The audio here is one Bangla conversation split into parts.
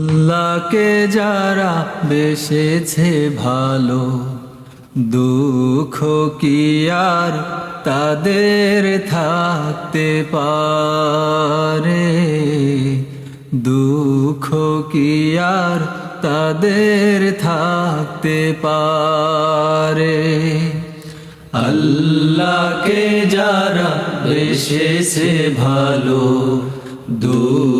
আল্লাহকে যারা বেসেছে ভালো, দুঃখ কি আর তাদের থাকতে পারে? দুঃখ কি আর তাদের থাকতে পারে? আল্লাহকে যারা বেসেছে ভালো, দুঃখ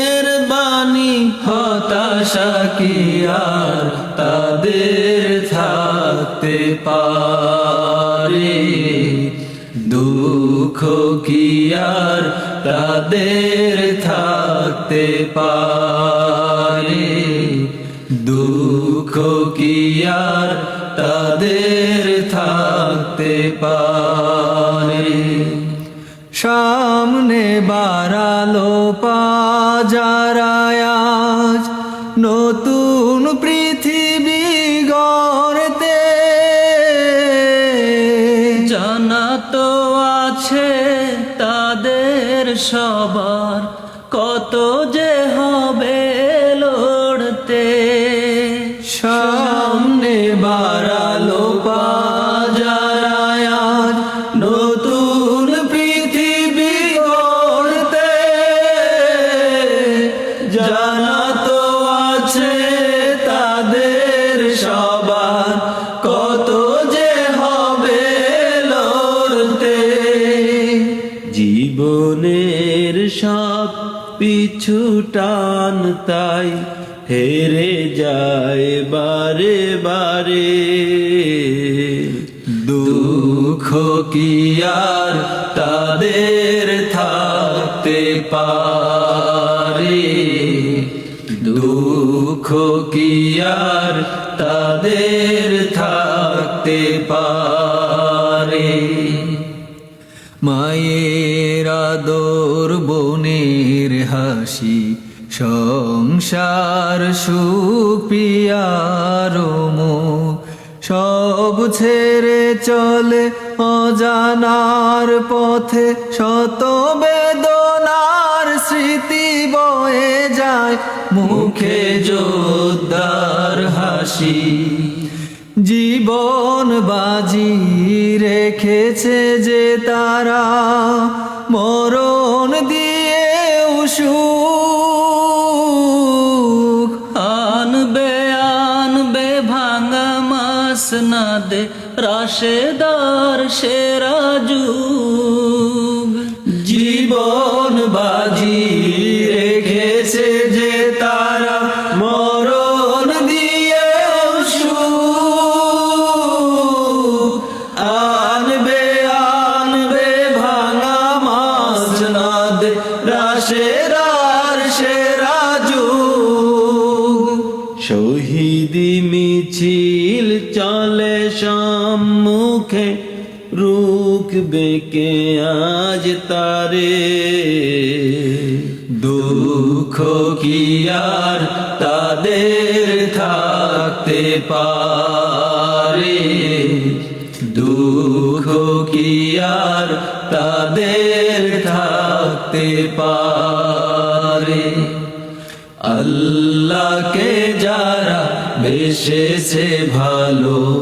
হতাশা কি আর তাদের থাকতে পারে? দুঃখ কি আর তাদের থাকতে পারে? দুঃখ কি আর তাদের থাকতে পারে? সামনে বাড়ালো পাজারায়াজ সবার কত যে হবে লড়তে। পিছু টান তাই হেরে যায় বারে বারে। দুঃখ কি আর তাদের থাকতে পারে? দুঃখ কি আর তাদের থাকতে পারে? মায়ের বনের হাসি সংসার সুপিয়ার সব ছেড়ে চলে অজানার পথে শত বেদনার স্মৃতি বয়ে যায়। মুখে যোদ্ধার হাসি। জীবন বাজি রেখেছে যে তারা। মরণ রাশেদার সেরা যুগ। জীবন বাজি রেখেছে যে তারা মরণ দিয়ে আনবে আনবে, ভাঙা মাস নাদ রাশেরার সেরা যুগ। রুখ বেকে আজ তারে? দুঃখ কি আর তাদের থাকতে পারে? দুঃখ কি আর তাদের থাকতে পারে? আল্লাহকে যারা বেসেছে ভালো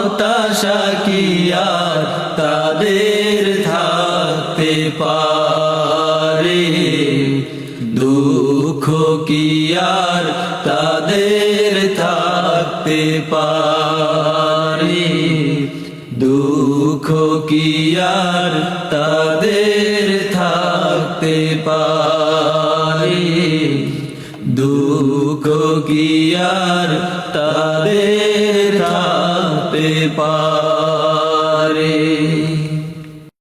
হতাশা কি আর তাদের থাকতে পারে? দুঃখ কি আর তাদের থাকতে পারে? দুঃখ কি আর তাদের থাকতে পারে? দুঃখ কি আর তাদের থাকতে পারে